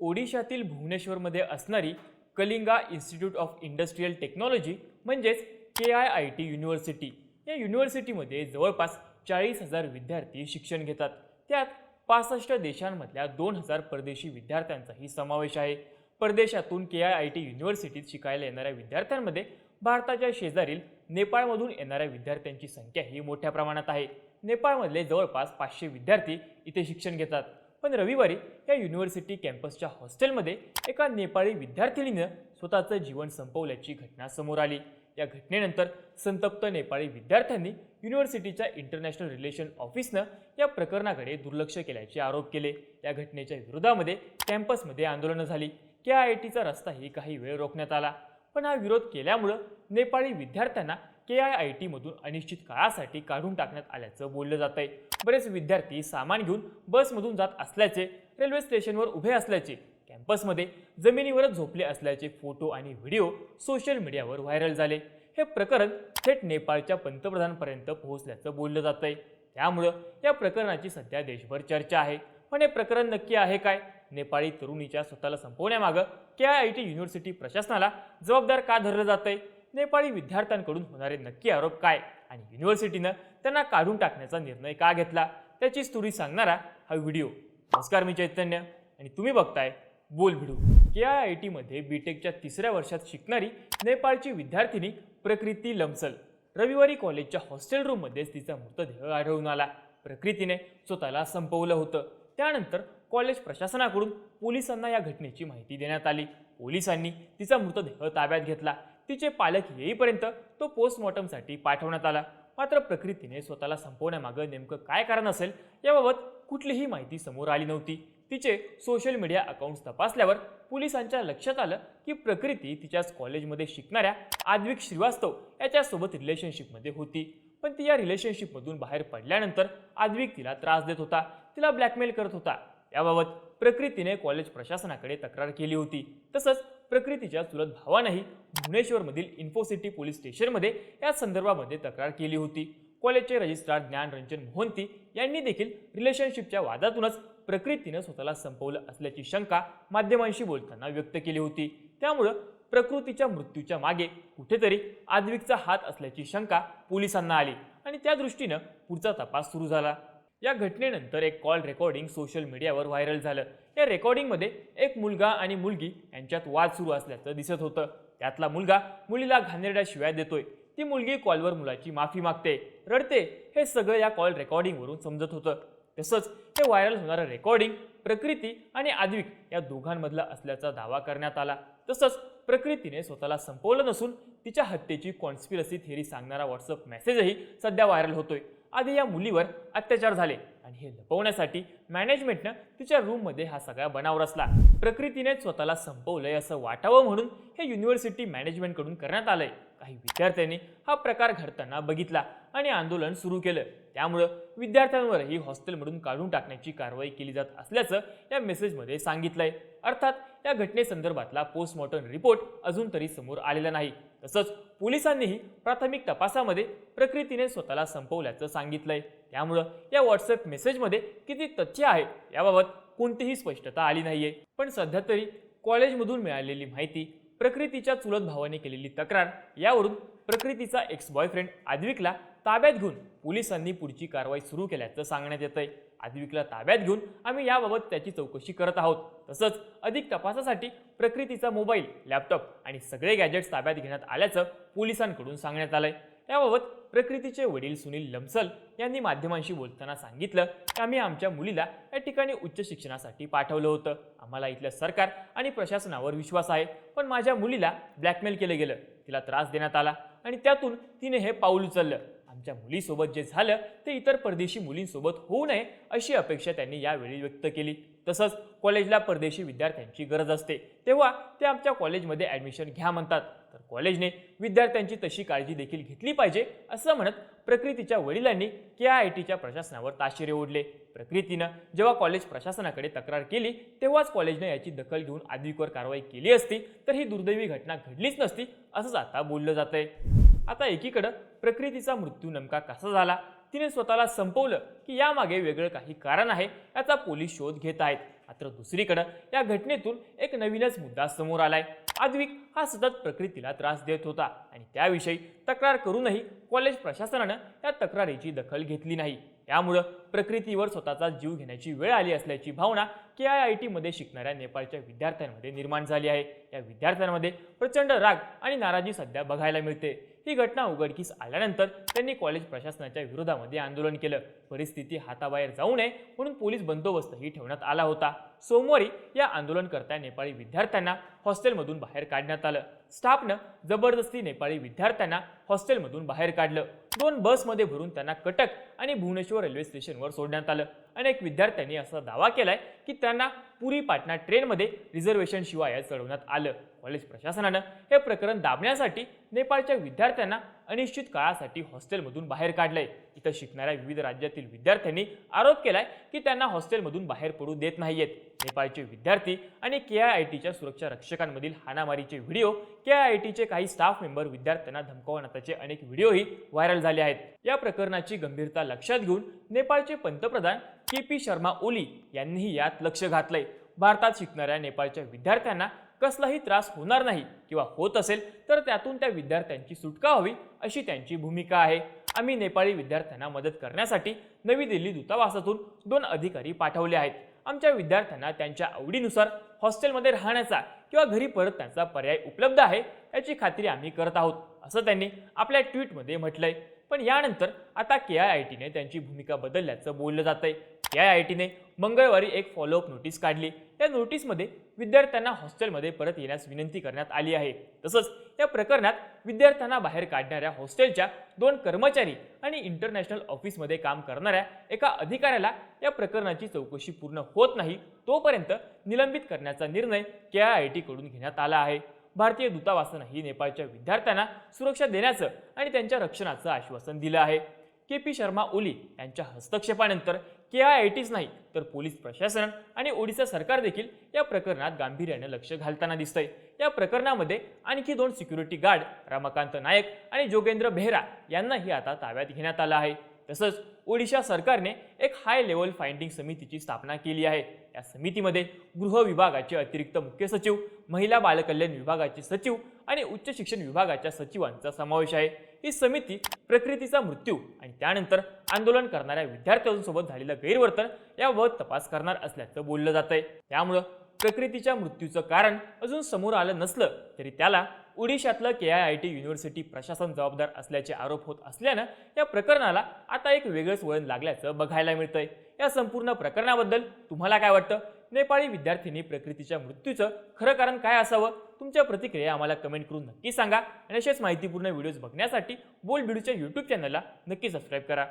ओडिशातील भुवनेश्वरमध्ये असणारी Kalinga institute of industrial technology म्हणजेच K I I T university. या युनिव्हर्सिटीमध्ये जवळपास चाळीस हजार विद्यार्थी शिक्षण घेतात. त्यात पासष्ट देशांमधल्या दोन हजार परदेशी विद्यार्थ्यांचाही समावेश आहे. परदेशातून के आय आय टी युनिव्हर्सिटीत शिकायला येणाऱ्या विद्यार्थ्यांमध्ये भारताच्या शेजारील नेपाळमधून येणाऱ्या विद्यार्थ्यांची संख्याही मोठ्या प्रमाणात आहे. नेपाळमधले जवळपास पाचशे विद्यार्थी इथे शिक्षण घेतात. पण रविवारी या युनिव्हर्सिटी कॅम्पसच्या हॉस्टेलमध्ये एका नेपाळी विद्यार्थिनीनं स्वतःचं जीवन संपवल्याची घटना समोर आली. या घटनेनंतर संतप्त नेपाळी विद्यार्थ्यांनी युनिव्हर्सिटीच्या इंटरनॅशनल रिलेशन ऑफिसनं या प्रकरणाकडे दुर्लक्ष केल्याचे आरोप केले. या घटनेच्या विरोधामध्ये कॅम्पसमध्ये आंदोलनं झाली. के आय आय टीचा रस्ताही काही वेळ रोखण्यात आला. पण हा विरोध केल्यामुळं नेपाळी विद्यार्थ्यांना के आय आय टीमधून अनिश्चित काळासाठी काढून टाकण्यात आल्याचं बोललं जात आहे बरेच विद्यार्थी सामान घेऊन बसमधून जात असल्याचे रेल्वे स्टेशनवर उभे असल्याचे कॅम्पसमध्ये जमिनीवरच झोपले असल्याचे फोटो आणि व्हिडिओ सोशल मीडियावर व्हायरल झाले. हे प्रकरण थेट नेपाळच्या पंतप्रधानांपर्यंत पोहोचल्याचं बोललं जात आहे त्यामुळं या प्रकरणाची सध्या देशभर चर्चा आहे. पण हे प्रकरण नक्की आहे काय? नेपाळी तरुणीच्या स्वतःला संपवण्यामागं K I I T university प्रशासनाला जबाबदार का धरलं जात आहे नेपाळी विद्यार्थ्यांकडून होणारे नक्की आरोप काय? आणि युनिव्हर्सिटीनं त्यांना काढून टाकण्याचा निर्णय का घेतला? त्याची स्टोरी सांगणारा हा व्हिडिओ. नमस्कार मी चैतन्य. आणि तुम्ही बघताय बोल भिडू. के आय आय टीमध्ये बीटेकच्या तिसऱ्या वर्षात शिकणारी नेपाळची विद्यार्थिनी प्रकृती लमसल. रविवारी कॉलेजच्या हॉस्टेल रूममध्येच तिचा मृतदेह आढळून आला. प्रकृतीने स्वतःला संपवलं होतं. त्यानंतर कॉलेज प्रशासनाकडून पोलिसांना या घटनेची माहिती देण्यात आली. पोलिसांनी तिचा मृतदेह ताब्यात घेतला. तिचे पालक येईपर्यंत तो पोस्टमॉर्टमसाठी पाठवण्यात आला. मात्र प्रकृतीने स्वतःला संपवण्यामागं नेमकं काय कारण असेल याबाबत कुठलीही माहिती समोर आली नव्हती. तिचे सोशल मीडिया अकाउंट्स तपासल्यावर पोलिसांच्या लक्षात आलं की प्रकृती तिच्याच कॉलेजमध्ये शिकणाऱ्या आद्विक श्रीवास्तव याच्यासोबत रिलेशनशिपमध्ये होती. पण ती या रिलेशनशिपमधून बाहेर पडल्यानंतर आद्विक तिला त्रास देत होता. तिला ब्लॅकमेल करत होता. याबाबत प्रकृतीने कॉलेज प्रशासनाकडे तक्रार केली होती. तसंच प्रकृतीच्या चुलत भावानंही भुवनेश्वरमधील इन्फोसिटी पोलीस स्टेशनमध्ये या संदर्भामध्ये तक्रार केली होती. कॉलेजचे रजिस्ट्रार ज्ञानरंजन मोहंती यांनी देखील रिलेशनशिपच्या वादातूनच प्रकृतीनं स्वतःला संपवलं असल्याची शंका माध्यमांशी बोलताना व्यक्त केली होती. त्यामुळं प्रकृतीच्या मृत्यूच्या मागे कुठेतरी आद्विकचा हात असल्याची शंका पोलिसांना आली आणि त्या दृष्टीनं पुढचा तपास सुरू झाला. या घटनेनंतर एक कॉल रेकॉर्डिंग सोशल मीडियावर व्हायरल झालं. या रेकॉर्डिंगमध्ये एक मुलगा आणि मुलगी यांच्यात वाद सुरू असल्याचं दिसत होतं. त्यातला मुलगा मुलीला घाणेरड्या शिवाय देतोय. ती मुलगी कॉलवर मुलाची माफी मागते. रडते हे सगळं या कॉल रेकॉर्डिंगवरून समजत होतं. तसंच हे व्हायरल होणारं रेकॉर्डिंग प्रकृती आणि आद्विक या दोघांमधला असल्याचा दावा करण्यात आला. तसंच प्रकृतीने स्वतःला संपवलं नसून तिच्या हत्येची कॉन्स्पिरसी थिअरी सांगणारा व्हॉट्सअप मेसेजही सध्या व्हायरल होतोय. आधी या मुलीवर अत्याचार झाले. आणि हे लपवण्यासाठी मॅनेजमेंटनं तिच्या रूममध्ये हा सगळा बनाव रचला. प्रकृतीने स्वतःला संपवलंय असं वाटावं म्हणून हे युनिव्हर्सिटी मॅनेजमेंटकडून करण्यात आलंय. काही विद्यार्थ्यांनी हा प्रकार घडताना बघितला आणि आंदोलन सुरू केलं. त्यामुळं विद्यार्थ्यांवरही हॉस्टेलमधून काढून टाकण्याची कारवाई केली जात असल्याचं या मेसेजमध्ये सांगितलंय. अर्थात या घटनेसंदर्भातला पोस्टमॉर्टम रिपोर्ट अजून तरी समोर आलेला नाही. तसंच पोलिसांनीही प्राथमिक तपासामध्ये प्रकृतीने स्वतःला संपवल्याचं सांगितलंय. त्यामुळं या व्हॉट्सअप मेसेजमध्ये किती तथ्य आहे याबाबत कोणतीही स्पष्टता आली नाहीये. पण सध्या तरी कॉलेजमधून मिळालेली माहिती प्रकृतीच्या चुलत भावाने केलेली तक्रार. यावरून प्रकृतीचा एक्स बॉयफ्रेंड आद्विकला ताब्यात घेऊन पोलिसांनी पुढची कारवाई सुरू केल्याचं सांगण्यात येत आहे आद्विकला ताब्यात घेऊन आम्ही याबाबत त्याची चौकशी करत आहोत. तसंच अधिक तपासासाठी प्रकृतीचा मोबाईल लॅपटॉप आणि सगळे गॅजेट्स ताब्यात घेण्यात आल्याचं पोलिसांकडून सांगण्यात आलंय. याबाबत प्रकृतीचे वडील सुनील लमसल यांनी माध्यमांशी बोलताना सांगितलं की आम्ही आमच्या मुलीला या ठिकाणी उच्च शिक्षणासाठी पाठवलं होतं. आम्हाला इथलं सरकार आणि प्रशासनावर विश्वास आहे. पण माझ्या मुलीला ब्लॅकमेल केलं गेलं. तिला त्रास देण्यात आला आणि त्यातून तिने हे पाऊल उचललं. आमच्या मुलीसोबत जे झालं ते इतर परदेशी मुलींसोबत होऊ नये अशी अपेक्षा त्यांनी यावेळी व्यक्त केली. तसंच कॉलेजला परदेशी विद्यार्थ्यांची गरज असते. तेव्हा ते आमच्या कॉलेजमध्ये ॲडमिशन घ्या म्हणतात. तर कॉलेजने विद्यार्थ्यांची तशी काळजी देखील घेतली पाहिजे असं म्हणत प्रकृतीच्या वडिलांनी के आय आय टीच्या प्रशासनावर ताशेरे ओढले. प्रकृतीनं जेव्हा कॉलेज प्रशासनाकडे तक्रार केली तेव्हाच कॉलेजनं याची दखल घेऊन आद्विकवर कारवाई केली असती तर ही दुर्दैवी घटना घडलीच नसती असंच आता बोललं जात आहे आता एकीकडं प्रकृतीचा मृत्यू नेमका कसा झाला तिने स्वतःला संपवलं की यामागे वेगळं काही कारण आहे याचा पोलीस शोध घेत आहेत. मात्र दुसरीकडं या घटनेतून एक नवीनच मुद्दा समोर आलाय. आद्विक हा सतत प्रकृतीला त्रास देत होता आणि त्याविषयी तक्रार करूनही कॉलेज प्रशासनानं या तक्रारीची दखल घेतली नाही. यामुळं प्रकृतीवर स्वतःचा जीव घेण्याची वेळ आली असल्याची भावना के आय आय टीमध्ये शिकणाऱ्या नेपाळच्या विद्यार्थ्यांमध्ये निर्माण झाली आहे. या विद्यार्थ्यांमध्ये प्रचंड राग आणि नाराजी सध्या बघायला मिळते. ही घटना उघडकीस आल्यानंतर त्यांनी कॉलेज प्रशासनाच्या विरोधामध्ये आंदोलन केलं. परिस्थिती हाताबाहेर जाऊ नये म्हणून पोलीस बंदोबस्तही ठेवण्यात आला होता. सोमवारी या आंदोलनकर्त्या नेपाळी विद्यार्थ्यांना हॉस्टेलमधून बाहेर काढण्यात आलं. स्टाफनं जबरदस्ती नेपाळी विद्यार्थ्यांना हॉस्टेलमधून बाहेर काढलं. दोन बसमध्ये भरून त्यांना कटक आणि भुवनेश्वर रेल्वे स्टेशनवर सोडण्यात आलं. अनेक विद्यार्थ्यांनी असा दावा केलाय की त्यांना पुरी पाटणा ट्रेनमध्ये रिझर्वेशन शिवाय चढवण्यात आलं. कॉलेज प्रशासनानं हे प्रकरण दाबण्यासाठी नेपाळच्या विद्यार्थ्यांना अनिश्चित काळासाठी हॉस्टेलमधून बाहेर काढलंय. इथं शिकणाऱ्या विविध राज्यातील विद्यार्थ्यांनी आरोप केलाय की त्यांना हॉस्टेलमधून बाहेर पडू देत नाहीयेत. नेपाळचे विद्यार्थी आणि के आय आय टीच्या सुरक्षा रक्षकांमधील हाणामारीचे व्हिडिओ के आय आय टीचे काही स्टाफ मेंबर विद्यार्थ्यांना धमकावण्याचे अनेक व्हिडिओही व्हायरल झाले आहेत. या प्रकरणाची गंभीरता लक्षात घेऊन नेपाळचे पंतप्रधान के पी शर्मा ओली यांनीही यात लक्ष घातलंय. भारतात शिकणाऱ्या नेपाळच्या विद्यार्थ्यांना कसलाही त्रास होणार नाही किंवा होत असेल तर त्यातून त्या विद्यार्थ्यांची सुटका व्हावी अशी त्यांची भूमिका आहे. आम्ही नेपाळी विद्यार्थ्यांना मदत करण्यासाठी नवी दिल्ली दूतावासातून दोन अधिकारी पाठवले आहेत. आमच्या विद्यार्थ्यांना त्यांच्या आवडीनुसार हॉस्टेलमध्ये राहण्याचा किंवा घरी परत त्यांचा पर्याय उपलब्ध आहे याची खात्री आम्ही करत आहोत असं त्यांनी आपल्या ट्विटमध्ये म्हटलंय. पण यानंतर आता के आय आय टीने त्यांची भूमिका बदलल्याचं बोललं जात आहे के आय आय टीने मंगळवारी एक फॉलोअप नोटीस काढली. त्या नोटीसमध्ये विद्यार्थ्यांना हॉस्टेलमध्ये परत येण्यास विनंती करण्यात आली आहे. तसंच या प्रकरणात विद्यार्थ्यांना बाहेर काढणाऱ्या हॉस्टेलच्या दोन कर्मचारी आणि इंटरनॅशनल ऑफिसमध्ये काम करणाऱ्या एका अधिकाऱ्याला या प्रकरणाची चौकशी पूर्ण होत नाही तोपर्यंत निलंबित करण्याचा निर्णय के आय आय टीकडून घेण्यात आला आहे. भारतीय दूतावासानंही नेपाळच्या विद्यार्थ्यांना सुरक्षा देण्याचं आणि त्यांच्या रक्षणाचं आश्वासन दिलं आहे. के पी शर्मा ओली यांच्या हस्तक्षेपानंतर के आय आय टीच नाही तर पोलीस प्रशासन आणि ओडिशा सरकार देखील या प्रकरणात गांभीर्याने लक्ष घालताना दिसतंय. या प्रकरणामध्ये आणखी दोन सिक्युरिटी गार्ड रमाकांत नायक आणि जोगेंद्र बेहरा यांनाही आता ताब्यात घेण्यात आलं आहे. तसंच ओडिशा सरकारने एक हाय लेवल फाइंडिंग समितीची स्थापना केली आहे. या समितीमध्ये गृह विभागाचे अतिरिक्त मुख्य सचिव महिला बालकल्याण विभागाचे सचिव आणि उच्च शिक्षण विभागाच्या सचिवांचा समावेश आहे. ही समिती प्रकृतीचा मृत्यू आणि त्यानंतर आंदोलन करणाऱ्या विद्यार्थ्यांसोबत झालेलं गैरवर्तन याबाबत तपास करणार असल्याचं बोललं जात आहे त्यामुळं प्रकृतीच्या मृत्यूचं कारण अजून समोर आलं नसलं तरी त्याला ओडिशातलं K I I T university प्रशासन जबाबदार असल्याचे आरोप होत असल्यानं या प्रकरणाला आता एक वेगळंच वळण लागल्याचं बघायला मिळतंय. या संपूर्ण प्रकरणाबद्दल तुम्हाला काय वाटतं? नेपाळी विद्यार्थिनी प्रकृतीच्या मृत्यूचं खरं कारण काय असावं? तुमच्या प्रतिक्रिया आम्हाला कमेंट करून नक्की सांगा. आणि असेच माहितीपूर्ण व्हिडिओज बघण्यासाठी बोल बिडूच्या यूट्यूब चॅनलला नक्की सबस्क्राईब करा.